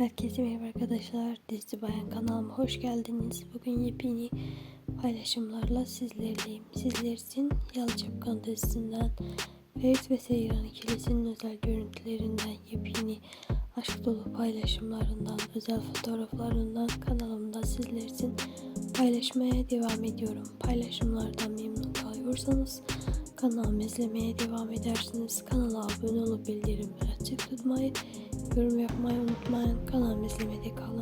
Herkese merhaba arkadaşlar. Dizi Bayan kanalıma hoş geldiniz. Bugün yepyeni paylaşımlarla sizlerleyim. Sizler için Yalı Çapkan dizisinden Ferit ve Seyran ikilisinin özel görüntülerinden yepyeni aşk dolu paylaşımlarından, özel fotoğraflarından kanalımda sizler için paylaşmaya devam ediyorum. Paylaşımlardan memnun kalıyorsanız kanalımı izlemeye devam edersiniz. Kanala abone olup bildirimleri açık tutmayı Yorum yapmayı unutmayın. Kanalımı izlemede kalın.